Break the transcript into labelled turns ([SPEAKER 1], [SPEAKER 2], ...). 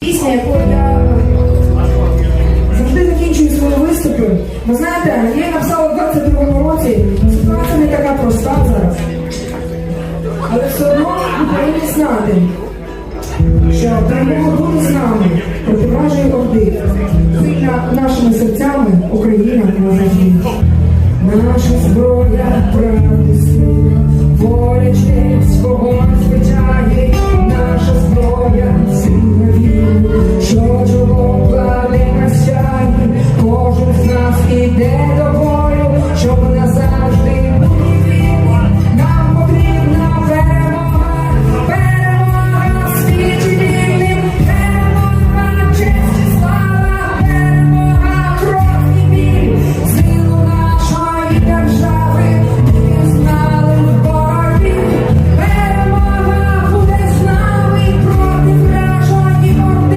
[SPEAKER 1] Пісня, яку я завжди закінчую свої виступи. Ви знаєте, я написала в 22-му році. Ситуація не така проста зараз. Але все одно Україні знати, що перемога буде з нами противажує вражої орди. Сильна нашими серцями Україна на Наша зброя.